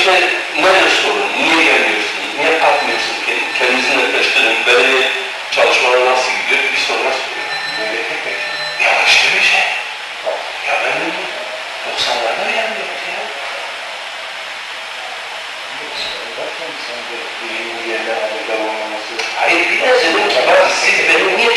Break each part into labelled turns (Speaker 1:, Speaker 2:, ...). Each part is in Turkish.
Speaker 1: işte nedir sorun, niye gelmiyorsun, niye kalkmıyorsun, Kend- kendinizi netleştirin, belediye çalışmaları nasıl gidiyor, bir sorular soruyor. Ya işte bir şey. Ya ben de 90'larda gelmiyordu ya. Hayır bir de senin kibar, siz beni niye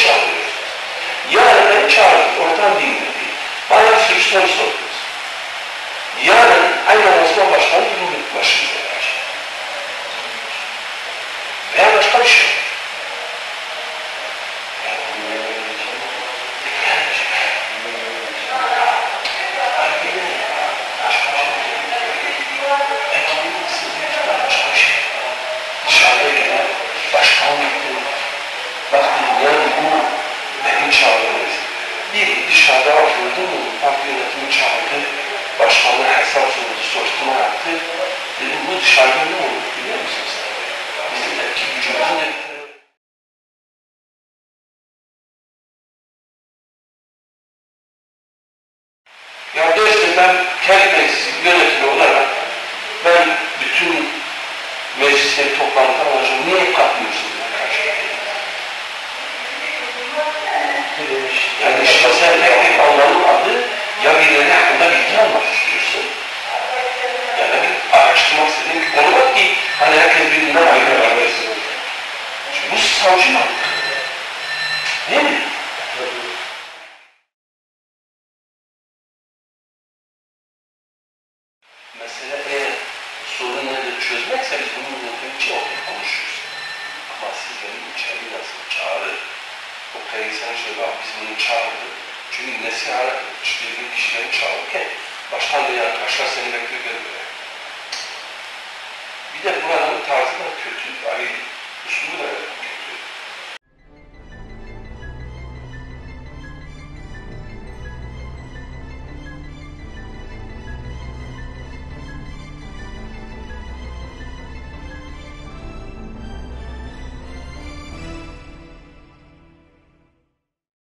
Speaker 1: Bir dışarıda oturdu mu parti yönetimi çağırdı. Başkanlığı hesap sordu, soruşturma yaptı. Dedim bu dışarıda ne olur Ya dostum ben kendi meclisi olarak ben bütün meclisleri toplantıdan alacağım. Niye katmıyorsunuz Mantığı. Değil mi? Mesele eğer sorun nedir çözmekse biz bunun yöntemi için oturup konuşuruz. Ama siz benim içeri nasıl çağrı, o kayıtsan şöyle bak biz bunu çağırdı. Çünkü nesihat bir kişileri çağırırken baştan beri arkadaşlar seni bekliyor buraya. Bir de buranın tarzı da kötü, hani usulü de